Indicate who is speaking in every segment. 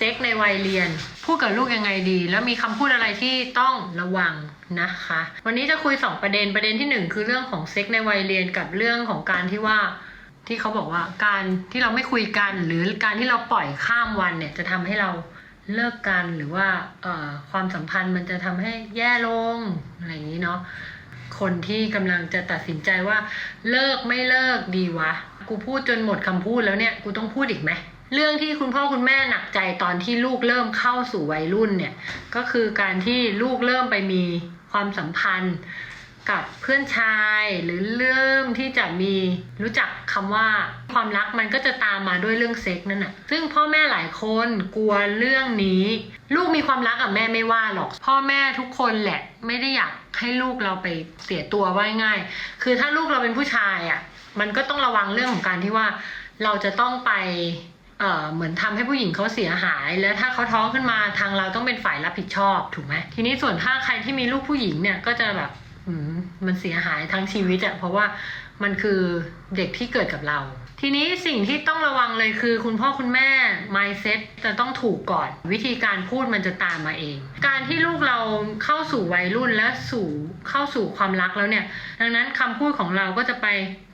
Speaker 1: เซ็กในวัยเรียน พูดกับลูกยังไงดี แล้วมีคำพูดอะไรที่ต้องระวังนะคะ วันนี้จะคุย 2 ประเด็นประเด็นทีหนึ่1 คือเรื่องของเซ็กในวัยเรียนกับเรื่องของการที่ว่าที่เขาบอกว่าการที่เราไม่คุยกันหรือการที่เราปล่อยข้ามวันเนี่ยจะทำให้เราเลิกกันหรือว่าเอ่อความสัมพันธ์มันจะทำให้แย่ลงอะไรอย่างนี้เนาะคนที่กำลังจะตัดสินใจว่าเลิกไม่เลิกดีวะ กูพูดจนหมดคำพูดแล้วเนี่ย กูต้องพูดอีกไหม เรื่องที่คุณพ่อคุณแม่หนักใจตอนที่ลูกเริ่มเข้าสู่วัยรุ่นเนี่ย ก็คือการที่ลูกเริ่มไปมีความสัมพันธ์กับเพื่อนชายหรือเริ่มที่จะมีรู้จักคำว่าความรักมันก็จะตามมาด้วยเรื่องเซ็กนั่นแหะซึ่งพ่อแม่หลายคนกลัวเรื่องนี้ ลูกมีความรักกับแม่ไม่ว่าหรอก พ่อแม่ทุกคนแหละไม่ได้อยากให้ลูกเราไปเสียตัวว่าง่าย คือถ้าลูกเราเป็นผู้ชายอะ่ะมันก็ต้องระวังเรื่องของการที่ว่าเราจะต้องไป เอ่อเหมือนทำให้ผู้หญิงเขาเสียหาย แล้วถ้าเขาท้องขึ้นมาทางเราต้องเป็นฝ่ายรับผิดชอบถูกไหมทีนี้ส่วนถ้าใครที่มีลูกผู้หญิงเนี่ยก็จะแบบมมันเสียหายทั้งชีวิตอะเพราะว่ามันคือเด็กที่เกิดกับเรา ทีนี้สิ่งที่ต้องระวังเลยคือ คุณพ่อคุณแม่ mindset จะต้องถูกก่อน วิธีการพูดมันจะตามมาเอง การที่ลูกเราเข้าสู่วัยรุ่นและสู่เข้าสู่ความรักแล้วเนี่ย ดังนั้นคำพูดของเราก็จะไป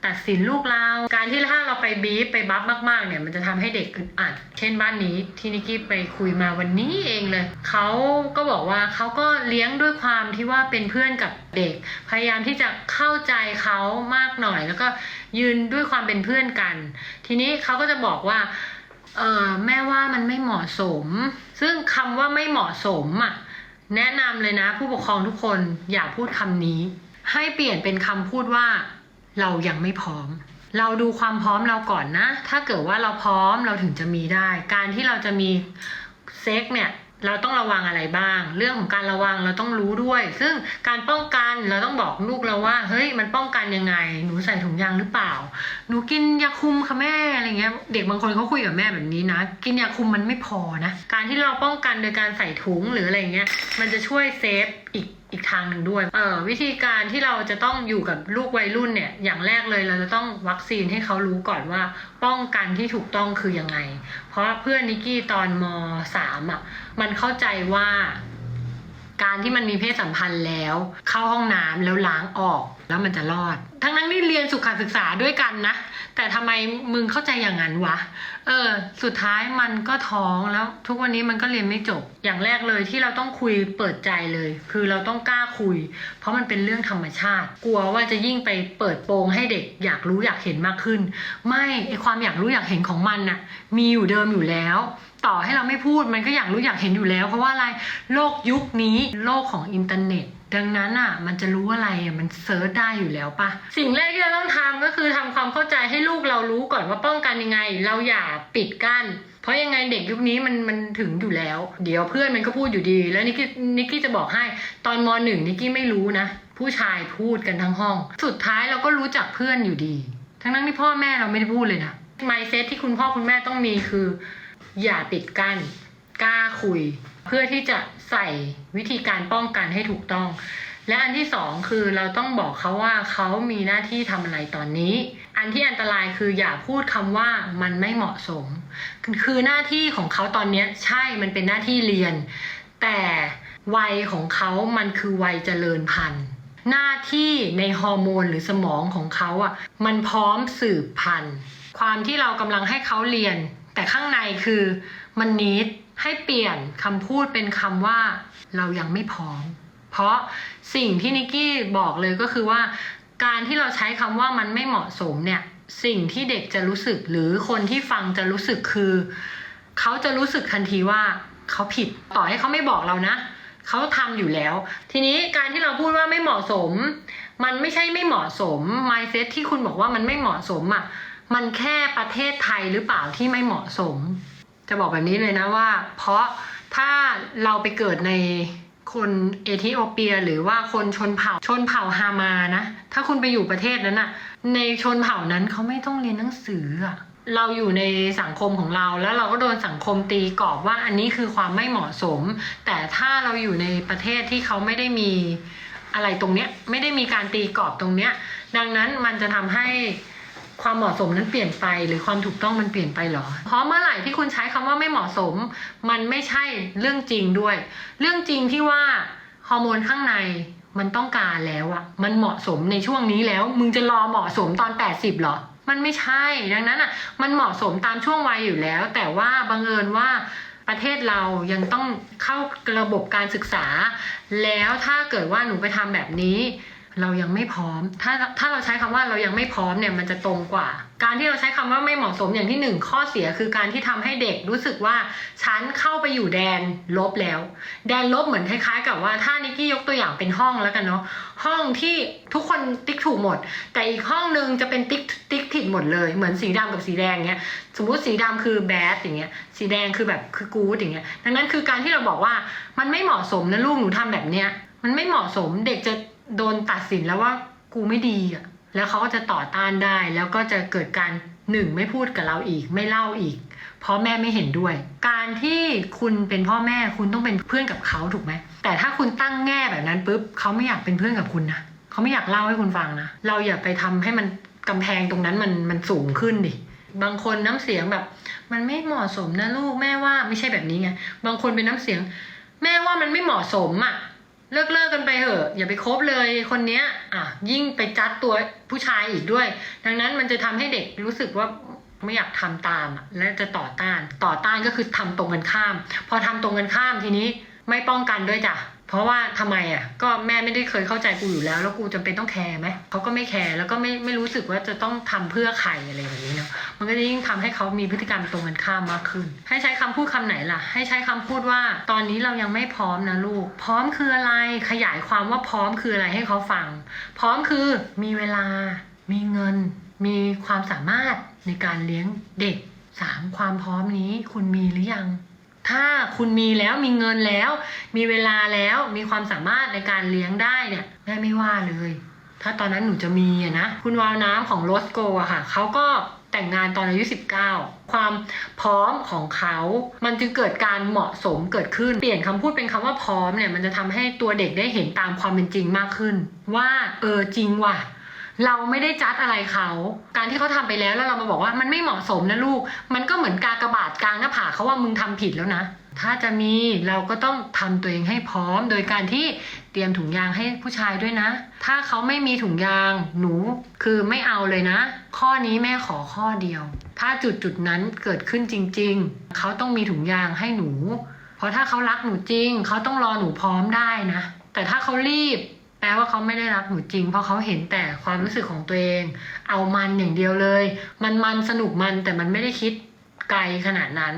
Speaker 1: ตัดสินลูกเรา การที่ถ้าเราไปบีบไปบัฟมากๆเนี่ยมันจะทำให้เด็กอึดอัด เช่นบ้านนี้ที่นิกกี้ไปคุยมาวันนี้เองเลย เขาก็บอกว่าเขาก็เลี้ยงด้วยความที่ว่าเป็นเพื่อนกับเด็ก พยายามที่จะเข้าใจเขามากหน่อย แล้วก็ยืนด้วยความเป็นเพื่อนกัน ทีนี้เขาก็จะบอกว่าเออแม่ว่ามันไม่เหมาะสม ซึ่งคำว่าไม่เหมาะสมอะแนะนำเลยนะ ผู้ปกครองทุกคนอย่าพูดคำนี้ ให้เปลี่ยนเป็นคำพูดว่า เรายังไม่พร้อม เราดูความพร้อมเราก่อนนะ ถ้าเกิดว่าเราพร้อมเราถึงจะมีได้ การที่เราจะมีเซ็กเนี่ยเราต้องระวังอะไรบ้าง เรื่องของการระวังเราต้องรู้ด้วย ซึ่งการป้องกันเราต้องบอกลูกเราว่า เฮ้ยมันป้องกันยังไง หนูใส่ถุงยางหรือเปล่า หนูกินยาคุมค่ะแม่อะไรเงี้ย เด็กบางคนเขาคุยกับแม่แบบนี้นะ กินยาคุมมันไม่พอนะ การที่เราป้องกันโดยการใส่ถุงหรืออะไรเงี้ย มันจะช่วยเซฟอีก อีกทางหนึ่งด้วยเออวิธีการที่เราจะต้องอยู่กับลูกวัยรุ่นเนี่ยอย่างแรกเลยเราจะต้องวัคซีนให้เขารู้ก่อนว่า ป้องกันที่ถูกต้องคือยังไง เพราะเพื่อนนิกกี้ตอนมสามอะมันเข้าใจว่า การที่มันมีเพศสัมพันธ์แล้ว เข้าห้องน้ำแล้วล้างออกแล้วมันจะรอด ทั้งนั้นนี่เรียนสุขศึกษาด้วยกันนะ แต่ทำไมมึงเข้าใจอย่างนั้นวะ เออ สุดท้ายมันก็ท้องแล้ว ทุกวันนี้มันก็เรียนไม่จบ อย่างแรกเลยที่เราต้องคุยเปิดใจเลย คือเราต้องกล้าคุย เพราะมันเป็นเรื่องธรรมชาติ กลัวว่าจะยิ่งไปเปิดโปงให้เด็กอยากรู้อยากเห็นมากขึ้น ไม่ไอความอยากรู้อยากเห็นของมันน่ะ มีอยู่เดิมอยู่แล้ว ต่อให้เราไม่พูดมันก็อยากรู้อยากเห็นอยู่แล้ว เพราะว่าอะไรโลกยุคนี้โลกของอินเทอร์เน็ต ดังนั้นอะมันจะรู้อะไรอะมันเซิร์ชได้อยู่แล้วปะสิ่งแรกที่เราต้องทำก็คือทำความเข้าใจให้ลูกเรารู้ก่อนว่าป้องกันยังไง เราอย่าปิดกั้นเพราะยังไงเด็กยุคนี้มันมันถึงอยู่แล้ว เดี๋ยวเพื่อนมันก็พูดอยู่ดี แล้วนิกกี้นิกกี้จะบอกให้ตอนมหนึ่งนิกกี้ไม่รู้นะ ผู้ชายพูดกันทั้งห้อง สุดท้ายเราก็รู้จักเพื่อนอยู่ดี ทั้งนั้นที่พ่อแม่เราไม่ได้พูดเลยนะ mindset ที่คุณพ่อคุณแม่ต้องมีคือ อย่าปิดกั้นกล้าคุย เพื่อที่จะใส่วิธีการป้องกันให้ถูกต้อง และอันที่สองคือเราต้องบอกเขาว่าเขามีหน้าที่ทำอะไรตอนนี้ อันที่อันตรายคืออย่าพูดคำว่ามันไม่เหมาะสม คือหน้าที่ของเขาตอนนี้ใช่มันเป็นหน้าที่เรียน แต่วัยของเขามันคือวัยเจริญพันธุ์หน้าที่ในฮอร์โมนหรือสมองของเขาอะมันพร้อมสืบพันธุ์ ความที่เรากำลังให้เขาเรียน แต่ข้างในคือมันนิดให้เปลี่ยนคำพูดเป็นคำว่า เรายังไม่พร้อม เพราะสิ่งที่นิกกี้บอกเลยก็คือว่า การที่เราใช้คำว่ามันไม่เหมาะสมเนี่ย สิ่งที่เด็กจะรู้สึกหรือคนที่ฟังจะรู้สึกคือ เขาจะรู้สึกทันทีว่าเขาผิดต่อให้เขาไม่บอกเรานะเขาทำอยู่แล้ว ทีนี้การที่เราพูดว่าไม่เหมาะสม มันไม่ใช่ไม่เหมาะสม mindset ที่คุณบอกว่ามันไม่เหมาะสมอะ มันแค่ประเทศไทยหรือเปล่าที่ไม่เหมาะสม จะบอกแบบนี้เลยนะว่า เพราะถ้าเราไปเกิดในคนเอธิโอเปียหรือว่าคนชนเผ่าชนเผ่าฮามานะ ถ้าคุณไปอยู่ประเทศนั้นอะในชนเผ่านั้นเขาไม่ต้องเรียนหนังสืออะเราอยู่ในสังคมของเราแล้วเราก็โดนสังคมตีกรอบว่าอันนี้คือความไม่เหมาะสม แต่ถ้าเราอยู่ในประเทศที่เขาไม่ได้มีอะไรตรงเนี้ยไม่ได้มีการตีกรอบตรงเนี้ย ดังนั้นมันจะทำให้ ความเหมาะสมนั้นเปลี่ยนไปหรือความถูกต้องมันเปลี่ยนไปเหรอ เพราะเมื่อไหร่ที่คุณใช้คำว่าไม่เหมาะสม มันไม่ใช่เรื่องจริงด้วย เรื่องจริงที่ว่าฮอร์โมนข้างในมันต้องการแล้วอะมันเหมาะสมในช่วงนี้แล้ว มึงจะรอเหมาะสมตอน 80เหรอ มันไม่ใช่ดังนั้นอะมันเหมาะสมตามช่วงวัยอยู่แล้ว แต่ว่าบังเอิญว่าประเทศเรายังต้องเข้าระบบการศึกษา แล้วถ้าเกิดว่าหนูไปทำแบบนี้ เรายังไม่พร้อม ถ้าถ้าเราใช้คำว่าเรายังไม่พร้อมเนี่ยมันจะตรงกว่า การที่เราใช้คำว่าไม่เหมาะสมอย่างที่หนึ่งข้อเสียคือการที่ทำให้เด็กรู้สึกว่าฉันเข้าไปอยู่แดนลบแล้ว แดนลบเหมือนคล้าย ๆ กับว่าถ้านิกกี้ยกตัวอย่างเป็นห้องแล้วกันเนาะห้องที่ทุกคนติ๊กถูกหมด แต่อีกห้องหนึ่งจะเป็นติ๊กติ๊กผิดหมดเลยเหมือนสีดำกับสีแดงเงี้ยสมมุติสีดำคือแบดอย่างเงี้ยสีแดงคือแบบคือกู๊ดอย่างเงี้ยดังนั้นคือการที่เราบอกว่ามันไม่เหมาะสมนะลูกหนูทำแบบเนี้ยมันไม่เหมาะสมเด็กจะ โดนตัดสินแล้วว่ากูไม่ดีอะ แล้วเขาก็จะต่อต้านได้ แล้วก็จะเกิดการหนึ่งไม่พูดกับเราอีก ไม่เล่าอีก เพราะแม่ไม่เห็นด้วย การที่คุณเป็นพ่อแม่คุณต้องเป็นเพื่อนกับเขาถูกไหม แต่ถ้าคุณตั้งแง่แบบนั้นปุ๊บเขาไม่อยากเป็นเพื่อนกับคุณนะเขาไม่อยากเล่าให้คุณฟังนะ เราอย่าไปทำให้มันกำแพงตรงนั้นมันมันสูงขึ้นดิ บางคนน้ำเสียงแบบ มันไม่เหมาะสมนะลูกแม่ว่าไม่ใช่แบบนี้ไง บางคนเป็นน้ำเสียง แม่ว่ามันไม่เหมาะสมอะ เลิกเลิกกันไปเถอะอย่าไปคบเลยคนเนี้ย อะ ยิ่งไปจัดตัวผู้ชายอีกด้วย ดังนั้นมันจะทำให้เด็กรู้สึกว่าไม่อยากทำตามอะและจะต่อต้าน ต่อต้านก็คือทำตรงกันข้าม พอทำตรงกันข้ามทีนี้ไม่ป้องกันด้วยจ้ะ เพราะว่าทำไมอะ ก็แม่ไม่ได้เคยเข้าใจกูอยู่แล้ว แล้วกูจำเป็นต้องแคร์ไหมเขาก็ไม่แคร์แล้วก็ไม่ไม่รู้สึกว่าจะต้องทำเพื่อใครอะไรแบบนี้เนาะมันก็จะยิ่งทำให้เขามีพฤติกรรมตรงกันข้ามมากขึ้น ให้ใช้คำพูดคำไหนล่ะ ให้ใช้คำพูดว่าตอนนี้เรายังไม่พร้อมนะลูก พร้อมคืออะไรขยายความว่าพร้อมคืออะไรให้เขาฟัง พร้อมคือมีเวลา มีเงิน มีความสามารถในการเลี้ยงเด็กสามความพร้อมนี้คุณมีหรือยัง ถ้าคุณมีแล้วมีเงินแล้ว มีเวลาแล้วมีความสามารถในการเลี้ยงได้เนี่ยแม่ไม่ว่าเลย ถ้าตอนนั้นหนูจะมีอะนะ คุณวาวน้ำของโรสโกอะค่ะเขาก็แต่งงานตอนอายุ 19 ความพร้อมของเขา มันจึงเกิดการเหมาะสมเกิดขึ้น เปลี่ยนคำพูดเป็นคำว่าพร้อมเนี่ย มันจะทำให้ตัวเด็กได้เห็นตามความเป็นจริงมากขึ้น ว่าเออจริงว่ะ เราไม่ได้จัดอะไรเขา การที่เขาทำไปแล้วแล้วเรามาบอกว่ามันไม่เหมาะสมนะลูก มันก็เหมือนกากระบาทกลางหน้าผากเขาว่ามึงทำผิดแล้วนะ ถ้าจะมีเราก็ต้องทำตัวเองให้พร้อม โดยการที่เตรียมถุงยางให้ผู้ชายด้วยนะ ถ้าเขาไม่มีถุงยางหนูคือไม่เอาเลยนะ ข้อนี้แม่ขอข้อเดียว ถ้าจุดจุดนั้นเกิดขึ้นจริง ๆ เขาต้องมีถุงยางให้หนู เพราะถ้าเขารักหนูจริง เขาต้องรอหนูพร้อมได้นะ แต่ถ้าเขารีบ แปลว่าเขาไม่ได้รักหนูจริง เพราะเขาเห็นแต่ความรู้สึกของตัวเอง เอามันอย่างเดียวเลย มันมันสนุกมันแต่มันไม่ได้คิดไกลขนาดนั้น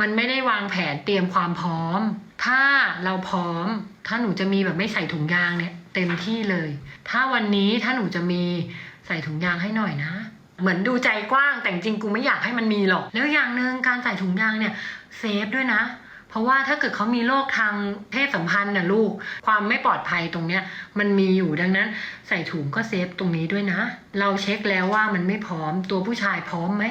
Speaker 1: มันไม่ได้วางแผนเตรียมความพร้อม ถ้าเราพร้อม ถ้าหนูจะมีแบบไม่ใส่ถุงยางเนี่ย เต็มที่เลย ถ้าวันนี้ถ้าหนูจะมีใส่ถุงยางให้หน่อยนะ เหมือนดูใจกว้างแต่จริงกูไม่อยากให้มันมีหรอก แล้วอย่างหนึ่งการใส่ถุงยางเนี่ยเซฟด้วยนะ เพราะว่าถ้าเกิดเขามีโรคทางเพศสัมพันธ์นะลูก ความไม่ปลอดภัยตรงเนี้ยมันมีอยู่ดังนั้น ใส่ถุงก็เซฟตรงนี้ด้วยนะ เราเช็คแล้วว่ามันไม่พร้อมตัวผู้ชายพร้อมไหม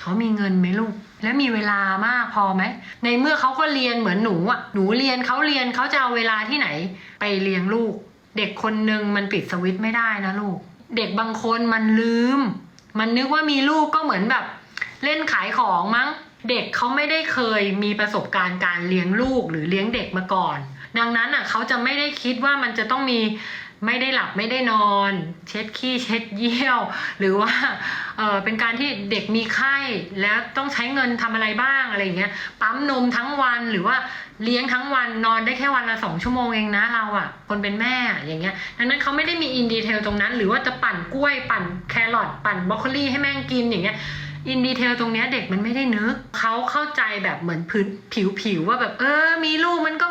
Speaker 1: เขามีเงินไหมลูก และมีเวลามากพอไหม ในเมื่อเขาก็เรียนเหมือนหนูอะ หนูเรียนเขาเรียนเขาจะเอาเวลาที่ไหน ไปเลี้ยงลูก เด็กคนหนึ่งมันปิดสวิตช์ไม่ได้นะลูก เด็กบางคนมันลืม มันนึกว่ามีลูกก็เหมือนแบบ เล่นขายของมั้ง เด็กเขาไม่ได้เคยมีประสบการณ์การเลี้ยงลูกหรือเลี้ยงเด็กมาก่อน ดังนั้นอะเขาจะไม่ได้คิดว่ามันจะต้องมีไม่ได้หลับไม่ได้นอน เช็ดขี้เช็ดเยี่ยว หรือว่าเออเป็นการที่เด็กมีไข้แล้วต้องใช้เงินทำอะไรบ้างอะไรอย่างเงี้ยปั๊มนมทั้งวันหรือว่าเลี้ยงทั้งวันนอนได้แค่วันละสองชั่วโมงเองนะเราอะคนเป็นแม่อะอย่างเงี้ยดังนั้นเขาไม่ได้มีอินดีเทลตรงนั้น หรือว่าจะปั่นกล้วยปั่นแครอทปั่นบรอกโคลีให้แม่งกินอย่างเงี้ย อินดีเทลตรงเนี้ยเด็กมันไม่ได้นึกเขาเข้าใจแบบเหมือนพื้นผิวผิวว่าแบบเออ มีลูกมันก็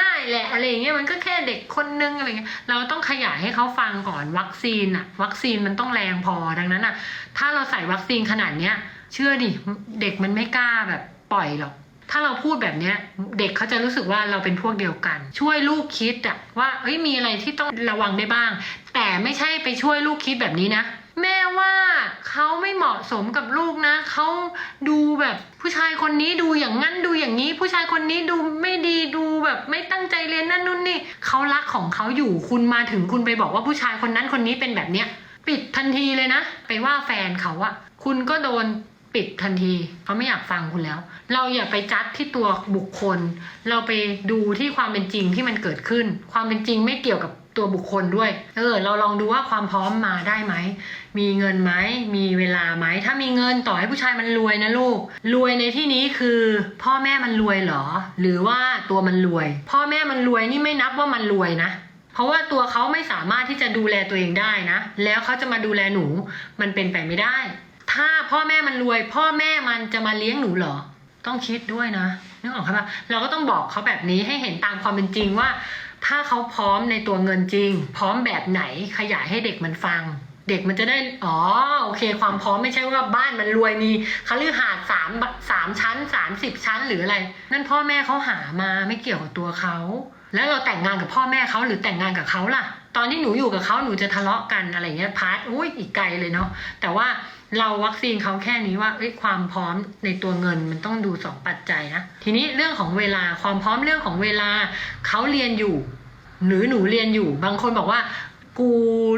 Speaker 1: ง่ายๆแหละอะไรอย่างเงี้ยมันก็แค่เด็กคนนึงอะไรเงี้ยเราต้องขยายให้เขาฟังก่อนวัคซีนอะวัคซีนมันต้องแรงพอดังนั้นอะถ้าเราใส่วัคซีนขนาดเนี้ย เชื่อดิเด็กมันไม่กล้าแบบปล่อยหรอกถ้าเราพูดแบบเนี้ยเด็กเขาจะรู้สึกว่าเราเป็นพวกเดียวกัน ช่วยลูกคิดอะว่าเอ้ยมีอะไรที่ต้องระวังได้บ้าง แต่ไม่ใช่ไปช่วยลูกคิดแบบนี้นะ แม่ว่าเขาไม่เหมาะสมกับลูกนะเขาดูแบบผู้ชายคนนี้ดูอย่างนั้นดูอย่างนี้ ผู้ชายคนนี้ดูไม่ดีดูแบบไม่ตั้งใจเรียนนั่นนู่นนี่เขารักของเขาอยู่คุณมาถึงคุณไปบอกว่าผู้ชายคนนั้นคนนี้เป็นแบบเนี้ยปิดทันทีเลยนะ ไปว่าแฟนเขาอะคุณก็โดนปิดทันทีเขาไม่อยากฟังคุณแล้ว เราอย่าไปจัดที่ตัวบุคคล เราไปดูที่ความเป็นจริงที่มันเกิดขึ้น ความเป็นจริงไม่เกี่ยวกับ ตัวบุคคลด้วย เออ เราลองดูว่าความพร้อมมาได้ไหม มีเงินไหม มีเวลาไหม ถ้ามีเงินต่อให้ผู้ชายมันรวยนะลูก รวยในที่นี้คือ พ่อแม่มันรวยเหรอ หรือว่าตัวมันรวย พ่อแม่มันรวยนี่ไม่นับว่ามันรวยนะ เพราะว่าตัวเขาไม่สามารถที่จะดูแลตัวเองได้นะ แล้วเขาจะมาดูแลหนู มันเป็นไปไม่ได้ ถ้าพ่อแม่มันรวย พ่อแม่มันจะมาเลี้ยงหนูเหรอ ต้องคิดด้วยนะนึกออกไหมเราก็ต้องบอกเขาแบบนี้ให้เห็นตามความเป็นจริงว่า ถ้าเขาพร้อมในตัวเงินจริง พร้อมแบบไหนขยายให้เด็กมันฟัง เด็กมันจะได้ อ๋อ โอเค ความพร้อมไม่ใช่ว่าบ้านมันรวยมีคฤหาสน์สามสามชั้นสามสิบชั้นหรืออะไร นั่นพ่อแม่เขาหามาไม่เกี่ยวกับตัวเขา แล้วเราแต่งงานกับพ่อแม่เขาหรือแต่งงานกับเขาล่ะ ตอนที่หนูอยู่กับเขาหนูจะทะเลาะกันอะไรเงี้ยพาร์ทอุ้ยอีกไกลเลยเนาะ แต่ว่า เราวัคซีนเขาแค่นี้ว่าความพร้อมในตัวเงินมันต้องดูสองปัจจัยนะ ทีนี้เรื่องของเวลาความพร้อมเรื่องของเวลาเขาเรียนอยู่ หรือหนูเรียนอยู่ บางคนบอกว่า กู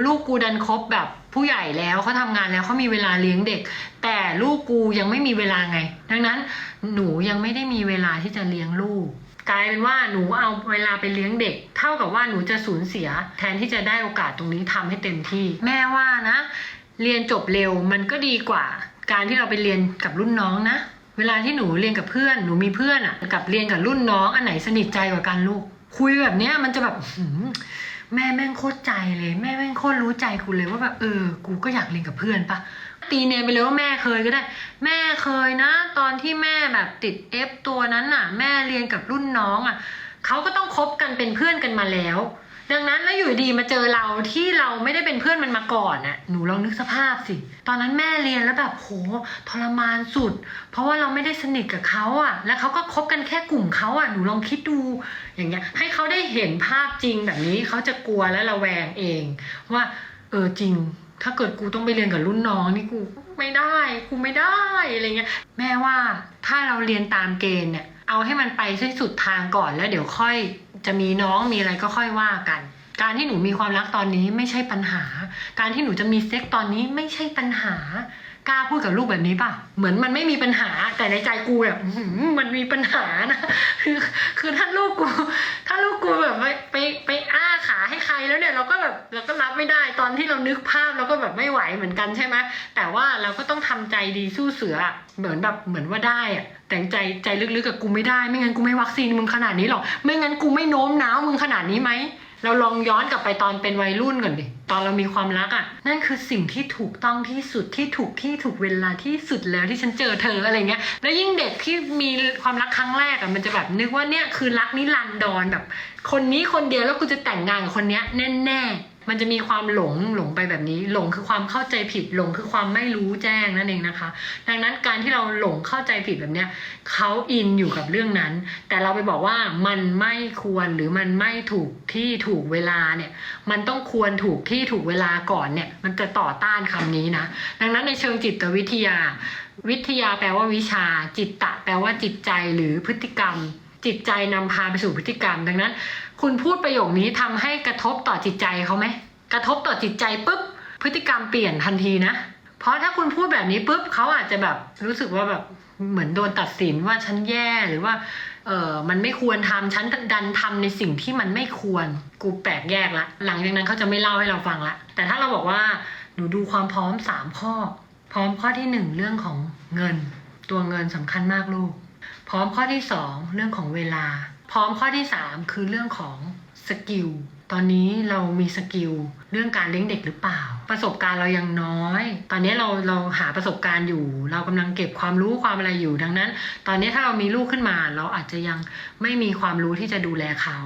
Speaker 1: ลูกกูดันครบแบบผู้ใหญ่แล้วเขาทำงานแล้วเขามีเวลาเลี้ยงเด็ก แต่ลูกกูยังไม่มีเวลาไง ดังนั้นหนูยังไม่ได้มีเวลาที่จะเลี้ยงลูกกลายเป็นว่าหนูเอาเวลาไปเลี้ยงเด็ก เท่ากับว่าหนูจะสูญเสีย แทนที่จะได้โอกาสตรงนี้ทำให้เต็มที่ แม่ว่านะ เรียนจบเร็วมันก็ดีกว่า การที่เราไปเรียนกับรุ่นน้องนะ เวลาที่หนูเรียนกับเพื่อนหนูมีเพื่อนอะ่ะกับเรียนกับรุ่นน้องอันไหนสนิทใจกว่ากันลูก คุยแบบเนี้ยมันจะแบบแม่แม่งโคตรใจเลยแม่แม่งโคตรรู้ใจกูเลยว่าแบบเออ กูก็อยากเรียนกับเพื่อนปะตีเนมไปเลยว่าแม่เคยก็ได้ แม่เคยนะ ตอนที่แม่แบบติดเอฟตัวนั้นน่ะ แม่เรียนกับรุ่นน้องอะเขาก็ต้องคบกันเป็นเพื่อนกันมาแล้ว ดังนั้นแล้วอยู่ดีมาเจอเราที่เราไม่ได้เป็นเพื่อนมันมาก่อนน่ะหนูลองนึกสภาพสิ ตอนนั้นแม่เรียนแล้วแบบโหทรมานสุด เพราะว่าเราไม่ได้สนิทกับเขาอะแล้วเขาก็คบกันแค่กลุ่มเขาอะหนูลองคิดดูอย่างเงี้ย ให้เขาได้เห็นภาพจริงแบบนี้เขาจะกลัวและระแวงเอง ว่า เออจริง ถ้าเกิดกูต้องไปเรียนกับรุ่นน้องนี่กูไม่ได้กูไม่ได้อะไรเงี้ย แม่ว่าถ้าเราเรียนตามเกณฑ์เนี่ยเอาให้มันไปสิ้สุดทางก่อนแล้วเดี๋ยวค่อย จะมีน้องมีอะไรก็ค่อยว่ากัน การที่หนูมีความรักตอนนี้ไม่ใช่ปัญหา การที่หนูจะมีเซ็กตอนนี้ไม่ใช่ปัญหา กล้าพูดกับลูกแบบนี้ป่ะ เหมือนมันไม่มีปัญหาแต่ในใจกูแบบมันมีปัญหานะคือคือถ้าลูกกู ถ้าลูกกูแบบไปไปไปอ้าขาให้ใครแล้วเนี่ยเราก็แบบเราก็รับไม่ได้ตอนที่เรานึกภาพเราก็แบบไม่ไหวเหมือนกันใช่ไหมแต่ว่าเราก็ต้องทำใจดีสู้เสือเหมือนแบบเหมือนว่าได้อะแต่ใจใจลึกๆกับกูไม่ได้ ไม่งั้นกูไม่วัคซีนมึงขนาดนี้หรอกไม่งั้นกูไม่โน้มน้าวมึงขนาดนี้ไหม เราลองย้อนกลับไปตอนเป็นวัยรุ่นก่อนดิ ตอนเรามีความรักอะ่ะ นั่นคือสิ่งที่ถูกต้องที่สุดที่ถูกที่ถูกเวลาที่สุดแล้วที่ฉันเจอเธออะไรเงี้ย แล้วยิ่งเด็กที่มีความรักครั้งแรกอะ่ะมันจะแบบนึกว่าเนี่ยคือรักนิรันดรแบบ คนนี้คนเดียวแล้วกูจะแต่งงานกับคนเนี้ยแน่ๆ มันจะมีความหลงหลงไปแบบนี้ หลงคือความเข้าใจผิดหลงคือความไม่รู้แจ้งนั่นเองนะคะ ดังนั้นการที่เราหลงเข้าใจผิดแบบเนี้ยเขาอินอยู่กับเรื่องนั้น แต่เราไปบอกว่ามันไม่ควรหรือมันไม่ถูกที่ถูกเวลาเนี่ย มันต้องควรถูกที่ถูกเวลาก่อนเนี่ย มันจะต่อต้านคำนี้นะ ดังนั้นในเชิงจิตวิทยา วิทยาแปลว่าวิชา จิตตะ แปลว่าจิตใจหรือพฤติกรรม จิตใจนำพาไปสู่พฤติกรรม ดังนั้น คุณพูดประโยคนี้ทำให้กระทบต่อจิตใจเขาไหมกระทบต่อจิตใจปุ๊บพฤติกรรมเปลี่ยนทันทีนะ เพราะถ้าคุณพูดแบบนี้ปุ๊บเขาอาจจะแบบรู้สึกว่าแบบเหมือนโดนตัดสินว่าฉันแย่หรือว่าเออมันไม่ควรทำฉันดันทำในสิ่งที่มันไม่ควร กูแปลกแยกละ หลังจากนั้นเขาจะไม่เล่าให้เราฟังละ แต่ถ้าเราบอกว่าหนูดูความพร้อมสามข้อ พร้อมข้อที่หนึ่งเรื่องของเงิน ตัวเงินสำคัญมากลูก พร้อมข้อที่สองเรื่องของเวลา พร้อมข้อที่สามคือเรื่องของสกิลตอนนี้เรามีสกิลเรื่องการเลี้ยงเด็กหรือเปล่า ประสบการณ์เรายังน้อย ตอนนี้เราเราหาประสบการณ์อยู่ เรากำลังเก็บความรู้ความอะไรอยู่ดังนั้น ตอนนี้ถ้าเรามีลูกขึ้นมา เราอาจจะยังไม่มีความรู้ที่จะดูแลเขา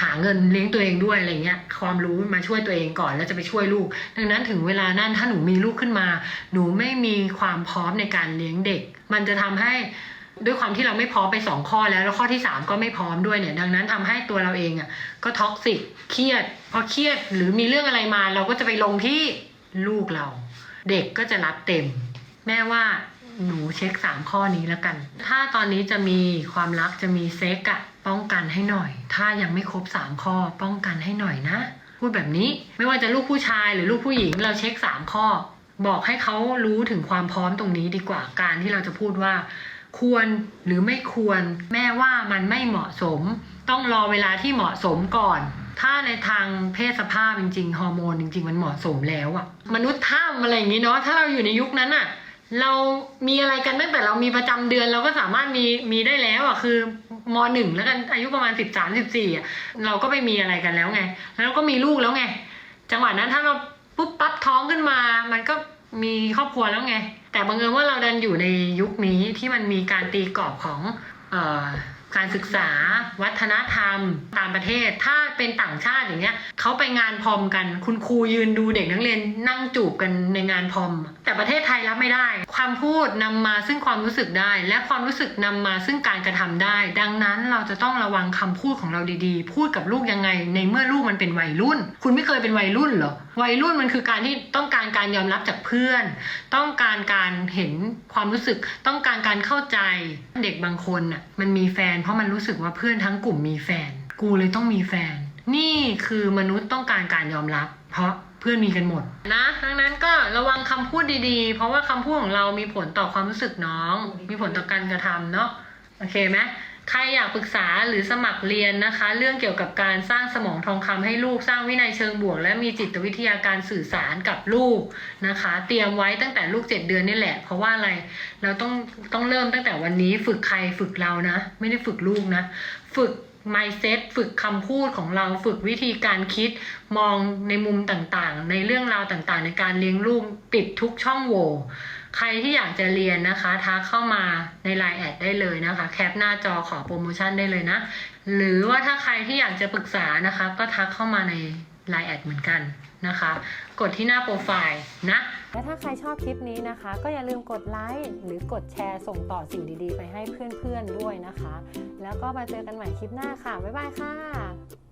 Speaker 1: หาเงินเลี้ยงตัวเองด้วยอะไรเงี้ยความรู้มาช่วยตัวเองก่อนแล้วจะไปช่วยลูก ดังนั้นถึงเวลานั้นถ้าหนูมีลูกขึ้นมา หนูไม่มีความพร้อมในการเลี้ยงเด็ก มันจะทำให้ ด้วยความที่เราไม่พร้อมไปสองข้อแล้ว แล้วข้อที่สามก็ไม่พร้อมด้วยเนี่ย ดังนั้นทำให้ตัวเราเองอะก็ท็อกซิกเครียดพอเครียดหรือมีเรื่องอะไรมาเราก็จะไปลงที่ลูกเรา เด็กก็จะรับเต็ม แม่ว่าหนูเช็คสามข้อนี้แล้วกัน ถ้าตอนนี้จะมีความรักจะมีเซ็กอะป้องกันให้หน่อย ถ้ายังไม่ครบสามข้อป้องกันให้หน่อยนะ พูดแบบนี้ไม่ว่าจะลูกผู้ชายหรือลูกผู้หญิงเราเช็ค3ข้อ บอกให้เขารู้ถึงความพร้อมตรงนี้ดีกว่าการที่เราจะพูดว่า ควรหรือไม่ควร แม่ว่ามันไม่เหมาะสม ต้องรอเวลาที่เหมาะสมก่อน ถ้าในทางเพศสภาพจริงๆฮอร์โมนจริง ๆ มันเหมาะสมแล้วอะมนุษย์ถ้ำอะไรอย่างนี้เนาะถ้าเราอยู่ในยุคนั้นอะเรามีอะไรกันตั้งแต่เรามีประจำเดือนเราก็สามารถมีมีได้แล้วอะคือมหนึ่งแล้วกันอายุประมาณสิบสามสิบสี่อะเราก็ไปมีอะไรกันแล้วไง แล้วเราก็มีลูกแล้วไง จังหวะนั้นถ้าเราปุ๊บปั๊บท้องขึ้นมา มันก็มีครอบครัวแล้วไง แต่บังเอิญว่าเราดันอยู่ในยุคนี้ที่มันมีการตีกรอบของ การศึกษา วัฒนธรรมตามประเทศ ถ้าเป็นต่างชาติอย่างเงี้ยเขาไปงานพรอมกัน คุณครูยืนดูเด็กนักเรียนนั่งจูบกันในงานพรอม แต่ประเทศไทยรับไม่ได้ ความพูดนำมาซึ่งความรู้สึกได้ และความรู้สึกนำมาซึ่งการกระทำได้ ดังนั้นเราจะต้องระวังคำพูดของเราดีๆ พูดกับลูกยังไง ในเมื่อลูกมันเป็นวัยรุ่น คุณไม่เคยเป็นวัยรุ่นเหรอวัยรุ่นมันคือการที่ต้องการการยอมรับจากเพื่อน ต้องการการเห็นความรู้สึก ต้องการการเข้าใจเด็กบางคนะมันมีแฟน เพราะมันรู้สึกว่าเพื่อนทั้งกลุ่มมีแฟน กูเลยต้องมีแฟน นี่คือมนุษย์ต้องการการยอมรับ เพราะเพื่อนมีกันหมดนะดังนั้นก็ระวังคำพูดดีๆ เพราะว่าคำพูดของเรามีผลต่อความรู้สึกน้อง มีผลต่อการกระทำเนาะโอเคไหม ใครอยากปรึกษาหรือสมัครเรียนนะคะ เรื่องเกี่ยวกับการสร้างสมองทองคำให้ลูกสร้างวินัยเชิงบวก และมีจิตวิทยาการสื่อสารกับลูกนะคะ เตรียมไว้ตั้งแต่ลูกเจ็ดเดือนนี่แหละ เพราะว่าอะไรเราต้องต้องเริ่มตั้งแต่วันนี้ฝึกใครฝึกเรานะ ไม่ได้ฝึกลูกนะ ฝึก mindset ฝึกคำพูดของเราฝึกวิธีการคิดมองในมุมต่างๆ ในเรื่องราวต่างๆ ในการเลี้ยงลูกปิดทุกช่องโหว่ ใครที่อยากจะเรียนนะคะทักเข้ามาใน Line แอดได้เลยนะคะ แคปหน้าจอขอโปรโมชั่นได้เลยนะ หรือว่าถ้าใครที่อยากจะปรึกษานะคะ ก็ทักเข้ามาใน Line แอดเหมือนกันนะคะ กดที่หน้าโปรไฟล์นะ
Speaker 2: และถ้าใครชอบคลิปนี้นะคะ ก็อย่าลืมกดไลค์หรือกดแชร์ส่งต่อสิ่งดีๆ ไปให้เพื่อนๆด้วยนะคะ แล้วก็มาเจอกันใหม่คลิปหน้าค่ะ บ๊ายบายค่ะ